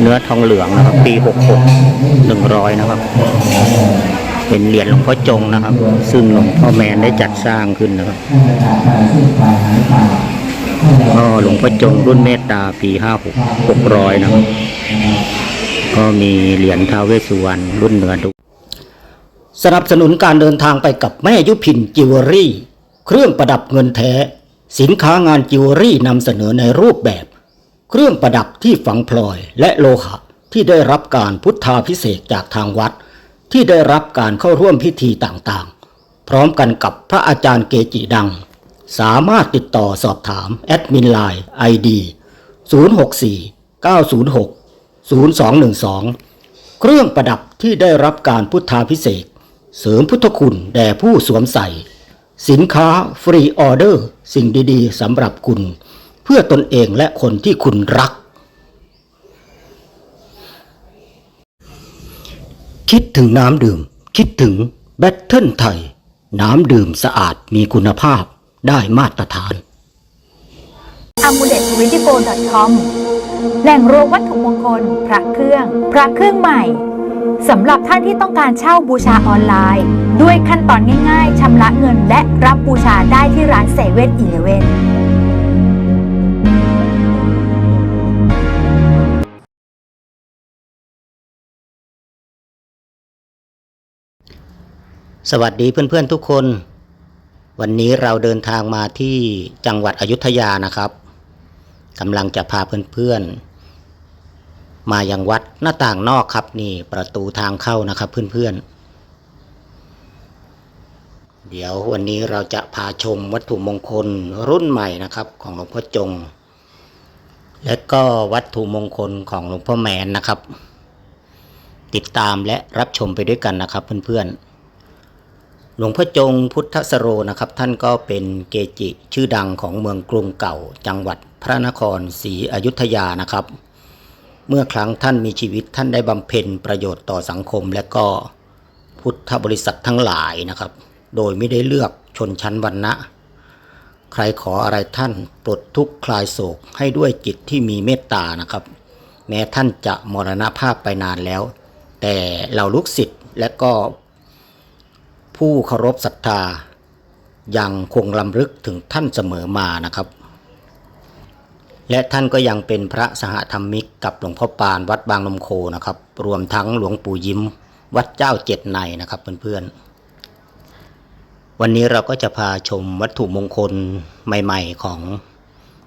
เนื้อทองเหลืองนะครับ ปี66 100นะครับ เป็นเหรียญหลวงพ่อจงนะครับ ซึ่งหลวงพ่อแมนได้จัดสร้างขึ้นนะครับก็หลวงพ่อจงรุ่นเมตตาปี56 600นะครับ ก็มีเหรียญท้าวเวสสุวรรณรุ่นเนื้อดุสนับสนุนการเดินทางไปกับแม่ยุพินจิวเวลรี่ เครื่องประดับเงินแท้ สินค้างานจิวเวลรี่นำเสนอในรูปแบบ เครื่องประดับที่ฝังพลอยและโลหะที่ได้รับการพุทธาพิเศษจากทางวัด ที่ได้รับการเข้าร่วมพิธีต่างๆ พร้อมกันกับพระอาจารย์เกจิดัง สามารถติดต่อสอบถามแอดมินไลน์ ID 064 906 0212 เครื่องประดับที่ได้รับการพุทธาพิเศษ เสริมพุทธคุณแด่ผู้สวมใส่ สินค้าฟรีออเดอร์ สิ่งดีๆสำหรับคุณ เพื่อตนเองและคนที่คุณรัก คิดถึงน้ำดื่ม คิดถึงแบตเทิลไทย น้ำดื่มสะอาดมีคุณภาพได้มาตรฐาน a m u l e t 2 4 com แหล่งรวมวัตถุมงคล พระเครื่อง พระเครื่องใหม่สำหรับท่านที่ต้องการเช่าบูชาออนไลน์ ด้วยขั้นตอนง่ายๆชำระเงินและรับบูชาได้ที่ร้านเซเว่นอีเลเวน สวัสดีเพื่อนๆทุกคน วันนี้เราเดินทางมาที่จังหวัดอยุธยานะครับกำลังจะพาเพื่อนๆ มายังวัดหน้าต่างนอกครับนี่ประตูทางเข้านะครับเพื่อนๆ เดี๋ยววันนี้เราจะพาชมวัตถุมงคลรุ่นใหม่นะครับของหลวงพ่อจง และก็วัตถุมงคลของหลวงพ่อแมนนะครับ ติดตามและรับชมไปด้วยกันนะครับเพื่อนๆ หลวงพ่อจงพุทธสโรนะครับ ท่านก็เป็นเกจิชื่อดังของเมืองกรุงเก่า จังหวัดพระนครศรีอยุธยานะครับ เมื่อครั้งท่านมีชีวิตท่านได้บำเพ็ญประโยชน์ต่อสังคมและก็พุทธบริษัททั้งหลายนะครับ โดยไม่ได้เลือกชนชั้นวรรณะ ใครขออะไรท่านปลดทุกข์คลายโศกให้ด้วยจิตที่มีเมตตานะครับ แม้ท่านจะมรณภาพไปนานแล้ว แต่เราลูกศิษย์และก็ ผู้เคารพศรัทธา ยังคงลำลึกถึงท่านเสมอมานะครับ และท่านก็ยังเป็นพระสหธรรมิกกับหลวงพ่อปานวัดบางนมโคนะครับ รวมทั้งหลวงปู่ยิ้ม วัดเจ้าเจ็ดในนะครับเพื่อนๆ วันนี้เราก็จะพาชมวัตถุมงคลใหม่ ๆ ของ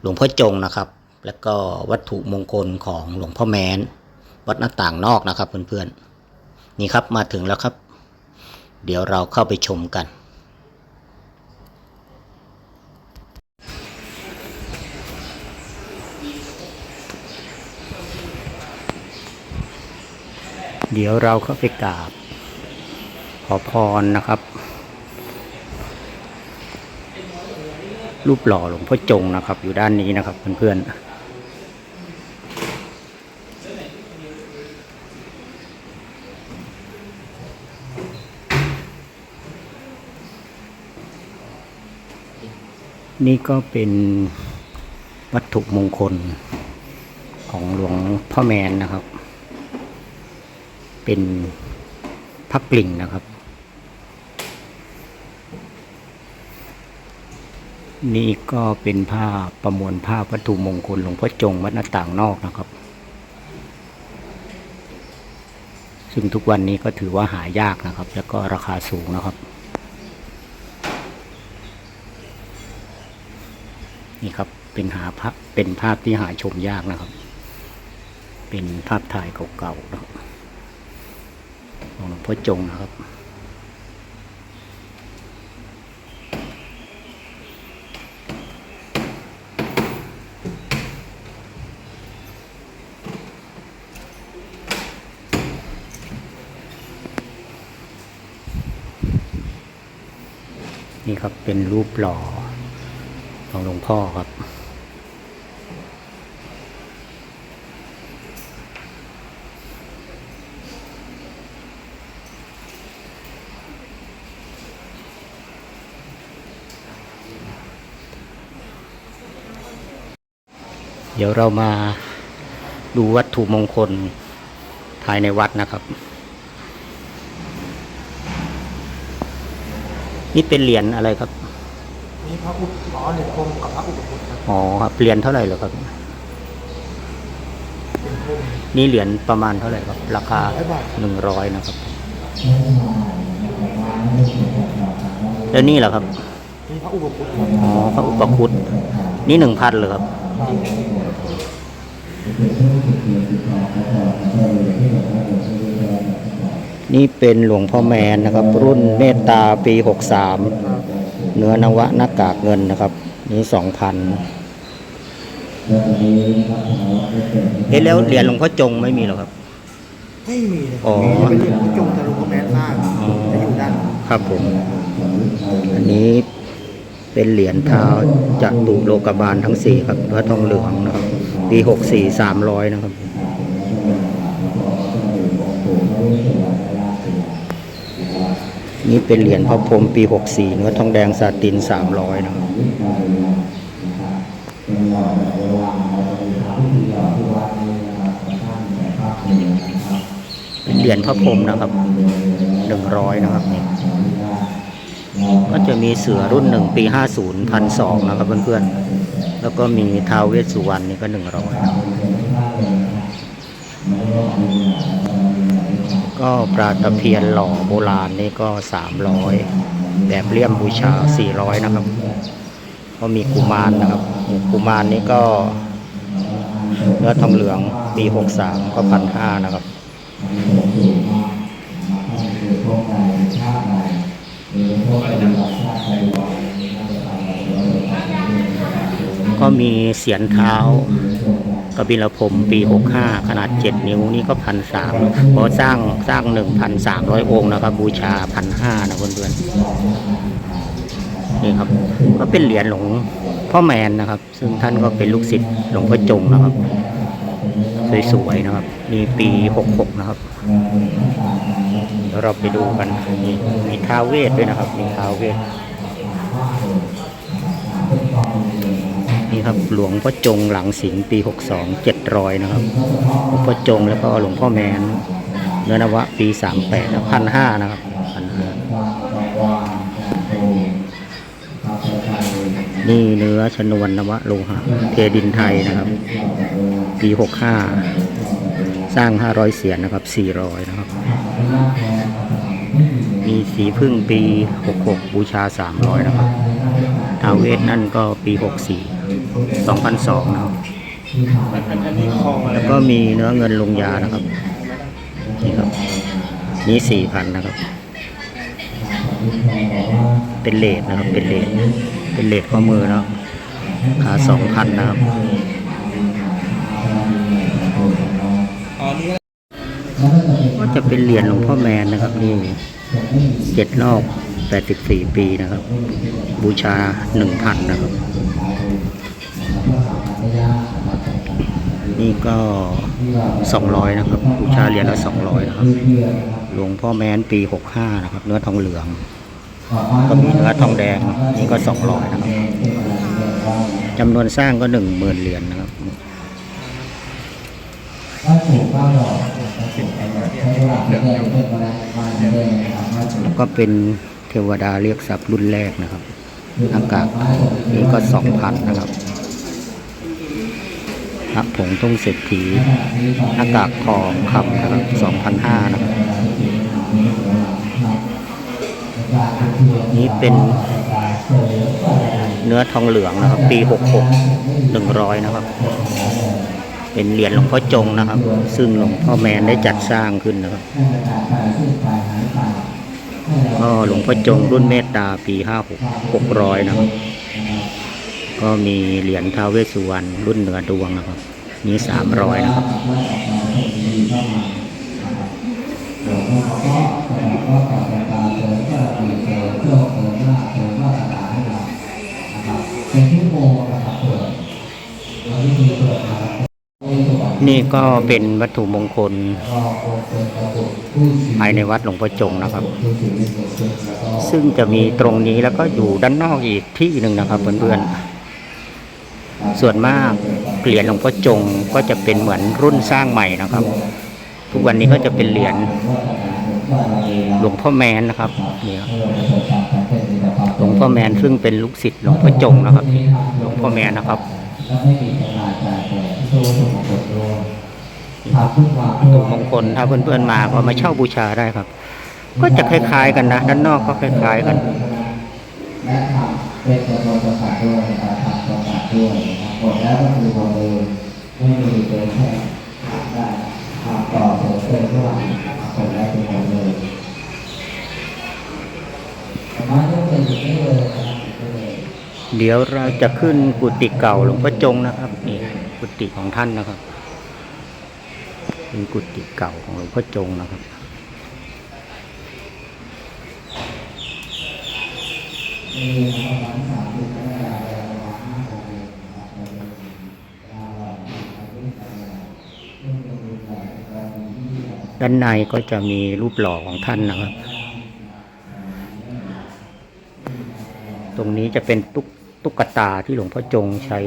หลวงพ่อจงนะครับ และก็วัตถุมงคลของหลวงพ่อแม้น วัดหน้าต่างนอกนะครับเพื่อนๆ นี่ครับมาถึงแล้วครับ เดี๋ยวเราเข้าไปชมกัน เดี๋ยวเราเข้าไปกราบ ขอพรนะครับ รูปหล่อหลวงพ่อจงนะครับ อยู่ด้านนี้นะครับเพื่อนๆ นี่ก็เป็นวัตถุมงคลของหลวงพ่อแมนนะครับ เป็นพระกลิ่งนะครับ นี่ก็เป็นผ้าประมวลภาพวัตถุมงคลหลวงพ่อจงวัดหน้าต่างนอกนะครับ ซึ่งทุกวันนี้ก็ถือว่าหายากนะครับ แล้วก็ราคาสูงนะครับ นี่ครับ เป็นหาภาพเป็นภาพที่หาชมยากนะครับ เป็นภาพถ่ายเก่าๆนะครับของหลวงพ่อจงนะครับนี่ครับเป็นรูปหล่อ ของหลวงพ่อครับ เดี๋ยวเรามาดูวัตถุมงคลภายในวัดนะครับ นี่เป็นเหรียญอะไรครับ พระอุดอ๋อเหรียญคมกับพระอุปคุตครับอ๋อครับเหรียญเท่าไหร่เหรอครับเป็นคมนี่เหรียญประมาณเท่าไหร่ครับ ราคาหนึ่งร้อยนะครับ แล้วนี่เหรอครับนี่พระอุปคุตอ๋อพระอุปคุตนี่หนึ่งพันเลยครับนี่เป็นหลวงพ่อแมนนะครับ รุ่นเมตตาปีหกสาม เนื้อนวะหน้ากากเงินนะครับ นี่สองพันเอ๊ะแล้วเหรียญหลวงพ่อจงไม่มีเหรอครับ ไม่มีเลยอ๋อมีเป็นเหรียญที่จงจะลงพระแมนสร้างจะอยู่ด้านครับผม อันนี้เป็นเหรียญเท้าจตุโลกบาลทั้งสี่ครับพระทองเหลืองนะครับปีหกสี่สามร้อยนะครับ นี่เป็นเหรียญพระพรหมปีหกสี่เนื้อทองแดงซาตินสามร้อยนะครับเป็นเหรียญพระพรหมนะครับหนึ่งร้อยนะครับ ก็จะมีเสือรุ่นหนึ่งปีห้าศูนย์พันสองนะครับเพื่อนๆ แล้วก็มีทาวเวสสุวรรณนี่ก็หนึ่งร้อย ก็ปลาตะเพียนหล่อโบราณนี่ก็สามร้อยแบบเลี่ยมบูชาสี่ร้อยนะครับ ก็มีกุมารนะครับ กุมารนี่ก็เนื้อทองเหลืองปีหกสามก็พันห้านะครับก็มีเสียนเท้า กบิลพรมปี 65 ขนาด 7 นิ้วนี่ก็พันสามพอสร้างสร้าง 1,300 องค์นะครับ บูชาพันห้านะเพื่อนๆนี่ครับ ก็เป็นเหรียญหลวงพ่อแมนนะครับ ซึ่งท่านก็เป็นลูกศิษย์หลวงพ่อจงนะครับ สวยๆนะครับนี่ปี 66 นะครับเดี๋ยวเราไปดูกันนี่มีท้าเวทด้วยนะครับ มีท้าเวท นี่ครับหลวงพ่อจงหลังสิงห์ปี 62 700 นะครับหลวงพ่อจงแล้วก็หลวงพ่อแมนเนื้อนวะปี 38พันห้านะครับพันห้านี่เนื้อชนวนนวะโลหะเทดินไทยนะครับ ปี 65 สร้าง 500 เสียนนะครับ 400 นะครับ มีสีพึ่งปี 66 บูชา 300 นะครับทาวเวทนั่นก็ปี 64 2002นะครับ แล้วก็มีเนื้อเงินลงยานะครับ นี่ครับ นี่ 4,000 นะครับ เป็นเลทนะครับ เป็นเลทเป็นเลทข้อมือเนาะขา2,000 นะครับก็จะเป็นเหรียญหลวงพ่อแมนนะครับนี่เจ็ดรอบแปดสิบสี่ปีนะครับ บูชาหนึ่งพันนะครับ นี่ก็สองร้อยนะครับบูชาเหรียญละสองร้อยนะครับ หลวงพ่อแมนปีหกห้านะครับ เนื้อทองเหลือง ก็มีเนื้อทองแดง นี่ก็สองร้อยนะครับจำนวนสร้างก็หนึ่งหมื่นเหรียญนะครับแล้วก็เป็นเทวดาเรียกทรัพย์รุ่นแรกนะครับหน้ากากนี่ก็สองพันนะครับ พระผงตุ้งเศรษฐีหน้ากากทองคำนะครับสองพันห้านะครับนี่เป็นเนื้อทองเหลืองนะครับ ปีหกหกหนึ่งร้อยนะครับ เป็นเหรียญหลวงพ่อจงนะครับ ซึ่งหลวงพ่อแมนได้จัดสร้างขึ้นนะครับก็หลวงพ่อจงรุ่นเมตตาปีห้าหกหกร้อยนะครับ ก็มีเหรียญท้าวเวสุวรรณรุ่นเหนือดวงนะครับนี่สามร้อยนะครับนี่ก็เป็นวัตถุมงคลภายในวัดหลวงพ่อจงนะครับ ซึ่งจะมีตรงนี้แล้วก็อยู่ด้านนอกอีกที่หนึ่งนะครับเพื่อนๆ ส่วนมากเหรียญหลวงพ่อจงก็จะเป็นเหมือนรุ่นสร้างใหม่นะครับ ทุกวันนี้ก็จะเป็นเหรียญหลวงพ่อแมนนะครับเนี่ยหลวงพ่อแมนซึ่งเป็นลูกศิษย์หลวงพ่อจงนะครับหลวงพ่อแมนนะครับถูกมงคลถ้าเพื่อนๆมาก็มาเช่าบูชาได้ครับ ก็จะคล้ายๆกันนะ ด้านนอกก็คล้ายๆกันและทำเป็นตัวตนประกาศด้วยนะครับ ด้วยนะครับหมดแล้วก็คือหมดเลยไม่มีเกินแค่ทำได้ทำต่อเสริมเติมด้วยหมดแล้วคือหมดเลยประมาณนี้เป็นอย่างนี้เลยนะครับอย่างนี้เลยเดี๋ยวเราจะขึ้นกุฏิเก่าหลวงพ่อจงนะครับนี่กุฏิของท่านนะครับ เป็นกุฏิเก่าของหลวงพ่อจงนะครับ ด้านในก็จะมีรูปหล่อของท่านนะครับ ตรงนี้จะเป็นตุ๊กตุ๊กตาที่หลวงพ่อจงใช้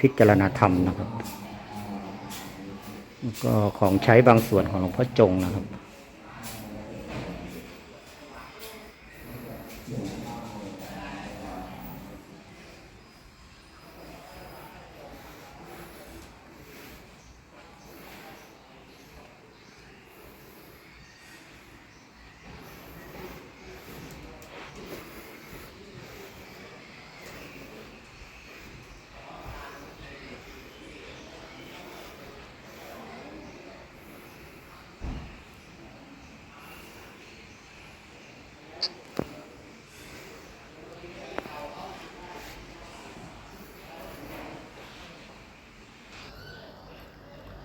พิจารณาธรรมนะครับ ก็ของใช้บางส่วนของหลวงพ่อจงนะครับ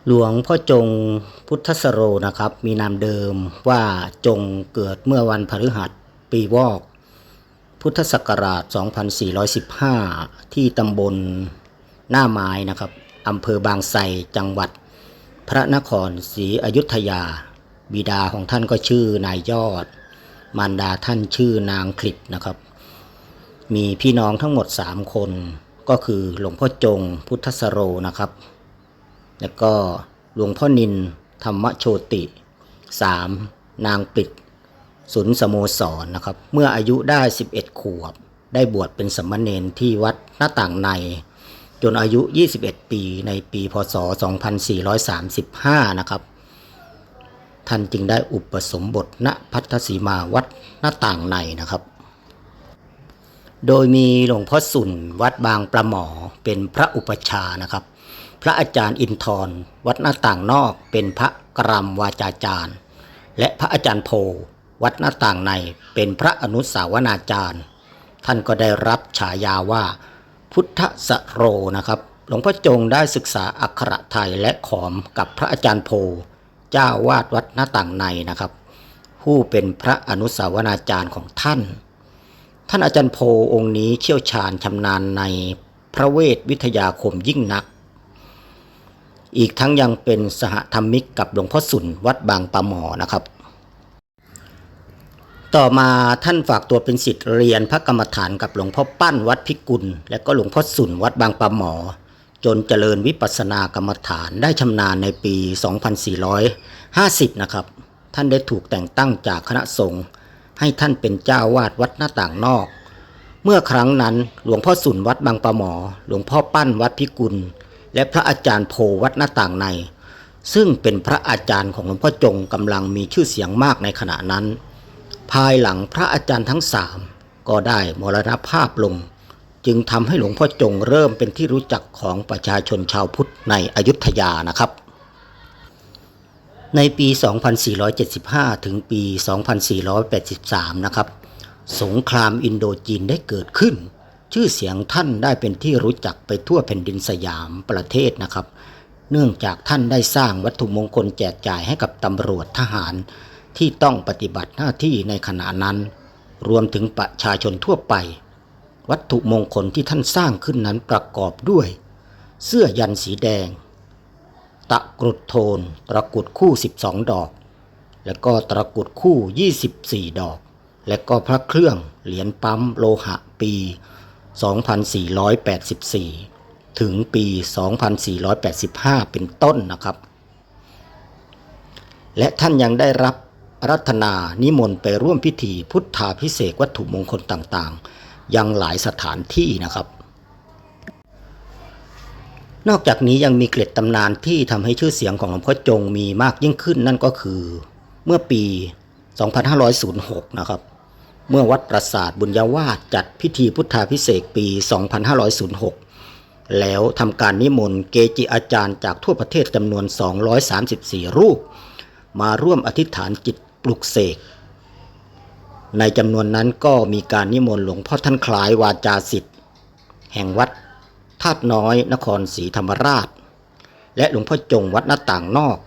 หลวงพ่อจงพุทธสโรนะครับ มีนามเดิมว่าจงเกิดเมื่อวันพฤหัสปีวอก พุทธศักราช 2415 ที่ตำบลหน้าไม้นะครับอำเภอบางไทรจังหวัด พระนครศรีอยุธยา บิดาของท่านก็ชื่อนายยอด มารดาท่านชื่อนางคลิปนะครับ มีพี่น้องทั้งหมด 3 คน ก็คือหลวงพ่อจงพุทธสโรนะครับ แล้วก็หลวงพ่อนินธรรมโชติ 3. นางปิดสุนสโมสรนะครับ เมื่ออายุได้ 11 ขวบ ได้บวชเป็นสมณเณรที่วัดหน้าต่างใน จนอายุ 21 ปีในปีพศ 2435 นะครับ ท่านจึงได้อุปสมบทณพัทธสีมาวัดหน้าต่างในนะครับ โดยมีหลวงพ่อสุนวัดบางประหมอเป็นพระอุปชานะครับ พระอาจารย์อินทร์วัดหน้าต่างนอกเป็นพระกรมวาจาจารย์ และพระอาจารย์โพวัดหน้าต่างในเป็นพระอนุสาวนาจารย์ ท่านก็ได้รับฉายาว่า พุทธสโรนะครับ หลวงพ่อจงได้ศึกษาอักขระไทยและขอมกับพระอาจารย์โพเจ้าวาดวัดหน้าต่างในนะครับ ผู้เป็นพระอนุสาวนาจารย์ของท่าน ท่านอาจารย์โพองค์นี้เชี่ยวชาญชำนาญในพระเวทวิทยาคมยิ่งนัก อีกทั้งยังเป็นสหธรรมิกกับหลวงพ่อสุนวัดบางปะหมอนะครับ ต่อมาท่านฝากตัวเป็นศิษย์เรียนพระกรรมฐานกับหลวงพ่อปั้นวัดพิกุล และก็หลวงพ่อสุนวัดบางปะหมอ จนเจริญวิปัสสนากรรมฐานได้ชำนาญในปี 2450 นะครับ ท่านได้ถูกแต่งตั้งจากคณะสงฆ์ให้ท่านเป็นเจ้าวาดวัดหน้าต่างนอก เมื่อครั้งนั้นหลวงพ่อสุนวัดบางปะหมอ หลวงพ่อปั้นวัดพิกุล และพระอาจารย์โพวัดหน้าต่างใน ซึ่งเป็นพระอาจารย์ของหลวงพ่อจงกำลังมีชื่อเสียงมากในขณะนั้น ภายหลังพระอาจารย์ทั้งสามก็ได้มรณภาพลง จึงทำให้หลวงพ่อจงเริ่มเป็นที่รู้จักของประชาชนชาวพุทธในอยุธยานะครับ ในปี 2475 ถึงปี 2483 นะครับ สงครามอินโดจีนได้เกิดขึ้น ชื่อเสียงท่านได้เป็นที่รู้จักไปทั่วแผ่นดินสยามประเทศนะครับ เนื่องจากท่านได้สร้างวัตถุมงคลแจกจ่ายให้กับตำรวจทหาร ที่ต้องปฏิบัติหน้าที่ในขณะนั้น รวมถึงประชาชนทั่วไป วัตถุมงคลที่ท่านสร้างขึ้นนั้นประกอบด้วย เสื้อยันสีแดง ตะกรุดโทนตะกรุดคู่ 12 ดอก แล้วก็ตะกรุดคู่ 24 ดอก และก็พระเครื่องเหรียญปั๊มโลหะปี 2484 ถึงปี 2485 เป็นต้นนะครับ และท่านยังได้รับรัตนานิมนต์ไปร่วมพิธีพุทธาพิเศษวัตถุมงคลต่างๆ ยังหลายสถานที่นะครับ นอกจากนี้ยังมีเกล็ดตำนานที่ทำให้ชื่อเสียงของหลวงพ่อจงมีมากยิ่งขึ้นนั่นก็คือ เมื่อปี 2506 นะครับ เมื่อวัดปราสาทบุญญาวาสจัดพิธีพุทธาพิเศษปี 2506 แล้วทำการนิมนต์เกจิอาจารย์จากทั่วประเทศจำนวน 234 รูป มาร่วมอธิษฐานจิตปลุกเสก ในจำนวนนั้นก็มีการนิมนต์หลวงพ่อท่านคล้ายวาจาสิทธิ์ แห่งวัดธาตุน้อยนครศรีธรรมราช และหลวงพ่อจงวัดหน้าต่างนอก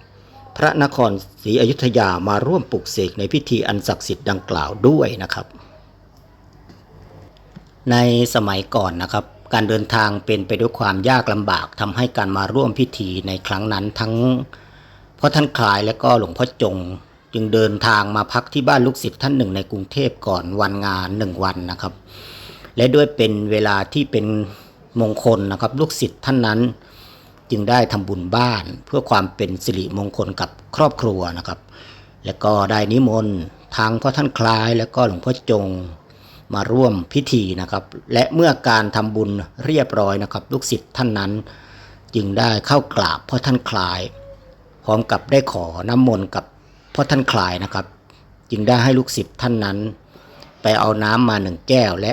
พระนครศรีอยุธยามาร่วมปลุกเสกในพิธีอันศักดิ์สิทธิ์ดังกล่าวด้วยนะครับ ในสมัยก่อนนะครับ การเดินทางเป็นไปด้วยความยากลำบากทำให้การมาร่วมพิธีในครั้งนั้นทั้งพ่อท่านคลายและก็หลวงพ่อจง จึงเดินทางมาพักที่บ้านลูกศิษย์ท่านหนึ่งในกรุงเทพก่อนวันงานหนึ่งวันนะครับ และด้วยเป็นเวลาที่เป็นมงคลนะครับ ลูกศิษย์ท่านนั้น จึงได้ทำบุญบ้านเพื่อความเป็นสิริมงคลกับครอบครัวนะครับ และก็ได้นิมนต์ทางพ่อท่านคล้ายและก็หลวงพ่อจงมาร่วมพิธีนะครับ และเมื่อการทำบุญเรียบร้อยนะครับ ลูกศิษย์ท่านนั้น จึงได้เข้ากราบพ่อท่านคลาย พร้อมกับได้ขอน้ำมนต์กับพ่อท่านคลายนะครับ จึงได้ให้ลูกศิษย์ท่านนั้น ไปเอาน้ำมาหนึ่งแก้วและ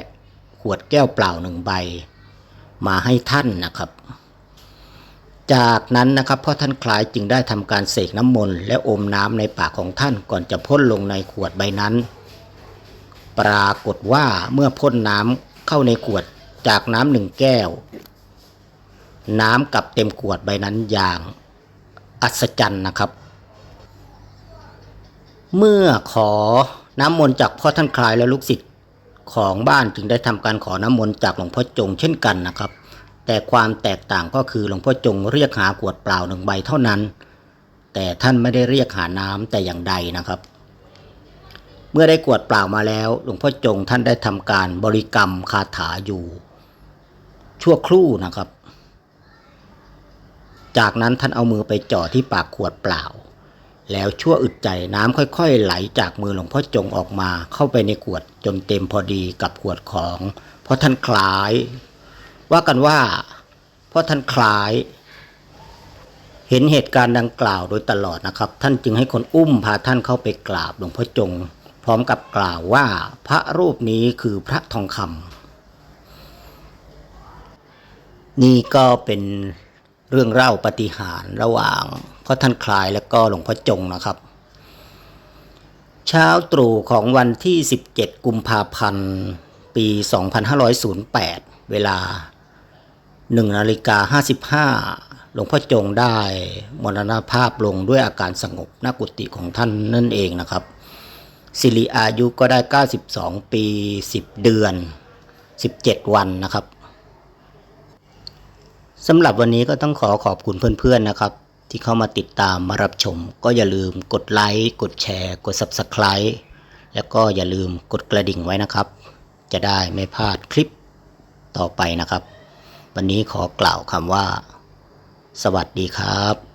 ขวดแก้วเปล่าหนึ่งใบ มาให้ท่านนะครับ จากนั้นนะครับพ่อท่านคล้ายจึงได้ทำการเสกน้ำมนต์และอมน้ำในปากของท่านก่อนจะพ่นลงในขวดใบนั้น ปรากฏว่าเมื่อพ่นน้ำเข้าในขวดจากน้ำหนึ่งแก้ว น้ำกลับเต็มขวดใบนั้นอย่างอัศจรรย์นะครับ เมื่อขอน้ำมนต์จากพ่อท่านคลายและลูกศิษย์ของบ้านจึงได้ทำการขอน้ำมนต์จากหลวงพ่อจงเช่นกันนะครับ แต่ความแตกต่างก็คือหลวงพ่อจงเรียกหาขวดเปล่าหนึ่งใบเท่านั้น แต่ท่านไม่ได้เรียกหาน้ำแต่อย่างใดนะครับ เมื่อได้ขวดเปล่ามาแล้ว หลวงพ่อจงท่านได้ทำการบริกรรมคาถาอยู่ ชั่วครู่นะครับ จากนั้นท่านเอามือไปจ่อที่ปากขวดเปล่า แล้วชั่วอึดใจน้ำค่อยๆ ไหลจากมือหลวงพ่อจงออกมาเข้าไปในขวดจนเต็มพอดีกับขวดของ เพราะท่านคล้าย ว่ากันว่าเพราะท่านคล้าย เห็นเหตุการณ์ดังกล่าวโดยตลอดนะครับ ท่านจึงให้คนอุ้มพาท่านเข้าไปกราบหลวงพ่อจง พร้อมกับกล่าวว่าพระรูปนี้คือพระทองคำนี่ก็เป็นเรื่องเล่าปฏิหารระหว่างพ่อท่านคลายและก็หลวงพ่อจงนะครับ เช้าตรู่ของวันที่ 17 กุมภาพันธ์ ปี 2508 เวลา 1นาฬิกา55หลวงพ่อจงได้มรณภาพลงด้วยอาการสงบณกุฏิของท่านนั่นเองนะครับ สิริอายุก็ได้ 92 ปี 10 เดือน 17 วันนะครับสำหรับวันนี้ก็ต้องขอขอบคุณเพื่อนๆนะครับ ที่เข้ามาติดตามมารับชม ก็อย่าลืมกดไลค์กดแชร์ กด Subscribe แล้วก็อย่าลืมกดกระดิ่งไว้นะครับ จะได้ไม่พลาดคลิปต่อไปนะครับ วันนี้ขอกล่าวคำว่า สวัสดีครับ